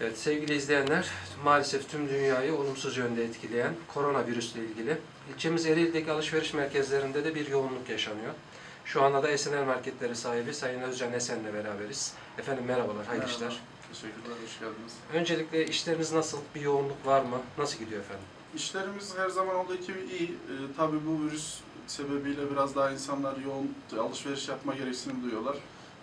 Evet sevgili izleyenler, maalesef tüm dünyayı olumsuz yönde etkileyen koronavirüsle ilgili ilçemiz Ereğli'deki alışveriş merkezlerinde de bir yoğunluk yaşanıyor. Şu anda da Esener Marketleri sahibi Sayın Özcan Esen'le beraberiz. Efendim merhabalar, hayırlı Merhaba. işler. Teşekkürler, hoş geldiniz. Öncelikle işleriniz nasıl, bir yoğunluk var mı? Nasıl gidiyor efendim? İşlerimiz her zaman olduğu gibi iyi. Ee, tabii bu virüs sebebiyle biraz daha insanlar yoğun alışveriş yapma gereksinim duyuyorlar.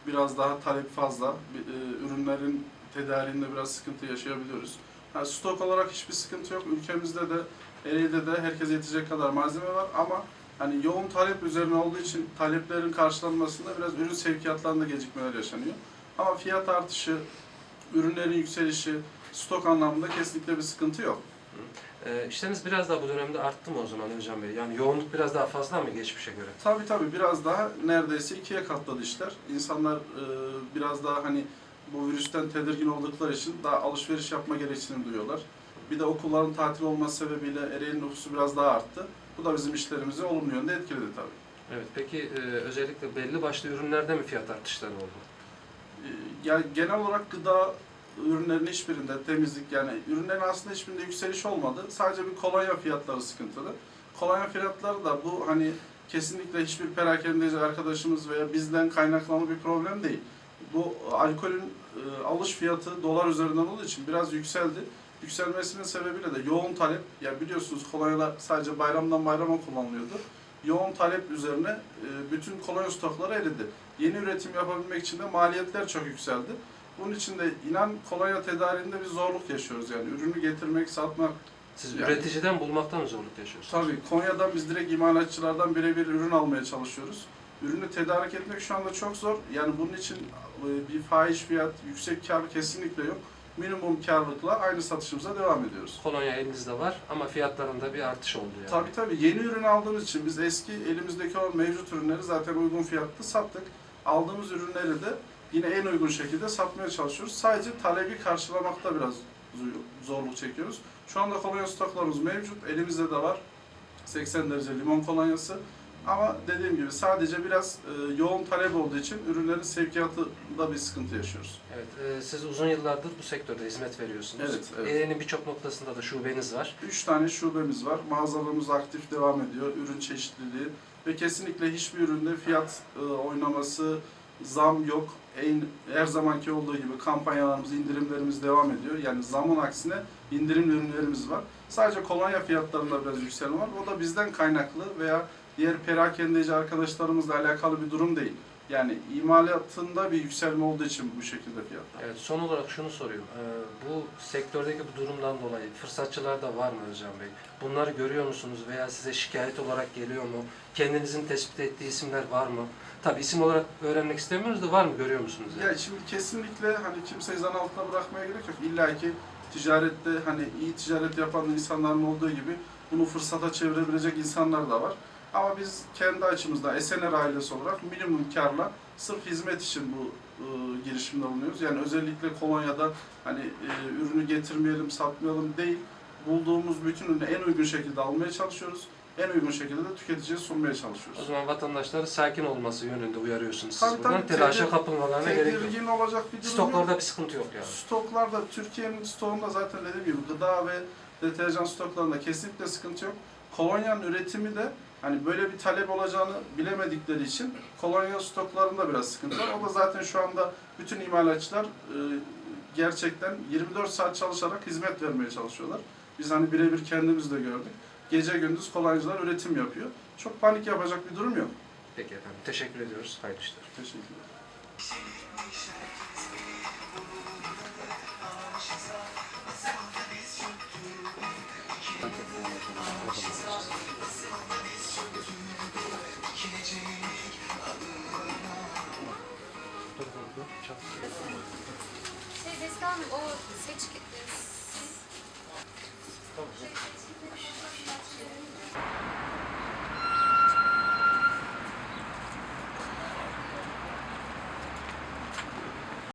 Biraz daha talep fazla. Bir- e, ürünlerin tedariğinde biraz sıkıntı yaşayabiliyoruz. Ha, stok olarak hiçbir sıkıntı yok. Ülkemizde de Ereğli'de de herkese yetecek kadar malzeme var ama hani yoğun talep üzerine olduğu için taleplerin karşılanmasında biraz ürün sevkiyatlarında gecikmeler yaşanıyor. Ama fiyat artışı, ürünlerin yükselişi, stok anlamında kesinlikle bir sıkıntı yok. Ee, işleriniz biraz daha bu dönemde arttı mı o zaman Özcan Bey? Yani yoğunluk biraz daha fazla mı geçmişe göre? Tabii tabii biraz daha neredeyse ikiye katladı işler. İnsanlar e, biraz daha hani bu virüsten tedirgin oldukları için daha alışveriş yapma gereksinim duyuyorlar. Bir de okulların tatil olması sebebiyle Ereğli nüfusu biraz daha arttı. Bu da bizim işlerimizi olumlu yönde etkiledi tabii. Evet, peki e, özellikle belli başlı ürünlerde mi fiyat artışları oldu? E, Yani genel olarak gıda ürünlerinin hiçbirinde temizlik yani ürünlerin aslında hiçbirinde yükseliş olmadı. Sadece bir kolonya fiyatları sıkıntılı. Kolonya fiyatları da bu hani kesinlikle hiçbir perakendeci arkadaşımız veya bizden kaynaklanan bir problem değil. Bu alkolün e, alış fiyatı dolar üzerinden olduğu için biraz yükseldi. Yükselmesinin sebebiyle de yoğun talep, ya biliyorsunuz kolonyalar sadece bayramdan bayrama kullanılıyordu. Yoğun talep üzerine e, bütün kolonya stokları eridi. Yeni üretim yapabilmek için de maliyetler çok yükseldi. Bunun için de inan kolonya tedariğinde bir zorluk yaşıyoruz yani ürünü getirmek, satmak. Siz Yani- üreticiden bulmaktan zorluk yaşıyorsunuz? Tabii Konya'dan biz direkt imalatçılardan birebir ürün almaya çalışıyoruz. Ürünü tedarik etmek şu anda çok zor. Yani bunun için e, bir fahiş fiyat, yüksek kar kesinlikle yok. Minimum karlılıkla aynı satışımıza devam ediyoruz. Kolonya elinizde var ama fiyatlarında bir artış oldu yani. Tabii tabii yeni ürün aldığımız için biz eski elimizdeki olan mevcut ürünleri zaten uygun fiyatlı sattık. Aldığımız ürünleri de yine en uygun şekilde satmaya çalışıyoruz. Sadece talebi karşılamakta biraz zo- zorluk çekiyoruz. Şu anda kolonya stoklarımız mevcut. Elimizde de var. 80 derece limon kolonyası. Ama dediğim gibi sadece biraz e, yoğun talep olduğu için ürünlerin sevkiyatında bir sıkıntı yaşıyoruz. Evet, e, siz uzun yıllardır bu sektörde hizmet veriyorsunuz. Evet, evet. Ereğli'nin birçok noktasında da şubeniz var. 3 tane şubemiz var. Mağazalarımız aktif devam ediyor. Ürün çeşitliliği ve kesinlikle hiçbir üründe fiyat e, oynaması, zam yok. En, her zamanki olduğu gibi kampanyalarımız, indirimlerimiz devam ediyor. Yani zamın aksine indirim ürünlerimiz var. Sadece kolonya fiyatlarında biraz yükselme var. O da bizden kaynaklı veya diğer perakendeci arkadaşlarımızla alakalı bir durum değil. Yani imalatında bir yükselme olduğu için bu şekilde fiyatlar. Evet, son olarak şunu soruyorum. E, bu sektördeki bu durumdan dolayı fırsatçılar da var mı Özcan Bey? Bunları görüyor musunuz veya size şikayet olarak geliyor mu? Kendinizin tespit ettiği isimler var mı? Tabii isim olarak öğrenmek istemiyoruz da var mı görüyor musunuz? yani? Ya şimdi kesinlikle hani kimseyi zan altına bırakmaya gerek yok. İlla ki ticarette hani iyi ticaret yapan insanların olduğu gibi bunu fırsata çevirebilecek insanlar da var. Ama biz kendi açımızda Esener ailesi olarak minimum karla sırf hizmet için bu e, girişimde bulunuyoruz. Yani özellikle kolonyada hani e, ürünü getirmeyelim, satmayalım değil. Bulduğumuz bütün ürünü en uygun şekilde almaya çalışıyoruz. En uygun şekilde de tüketiciye sunmaya O çalışıyoruz. zaman vatandaşları sakin olması yönünde uyarıyorsunuz siz Tabii, buradan. tabii, Telaşa tedir- kapılmalarına gerek yok. Olacak bir durum yok. Stoklarda bir sıkıntı yok yani. Stoklarda Türkiye'nin stoğunda zaten dediğim gibi gıda ve deterjan stoklarında kesinlikle sıkıntı yok. Kolonyanın üretimi de hani böyle bir talep olacağını bilemedikleri için kolonya stoklarında biraz sıkıntı var. O da zaten şu anda bütün imalatçılar e, gerçekten 24 saat çalışarak hizmet vermeye çalışıyorlar. Biz hani birebir kendimiz de gördük. Gece gündüz kolonyacılar üretim yapıyor. Çok panik yapacak bir durum yok. Peki efendim. Teşekkür ediyoruz. Hayırlı işler. Teşekkürler. Şey Beste Hanım o seç...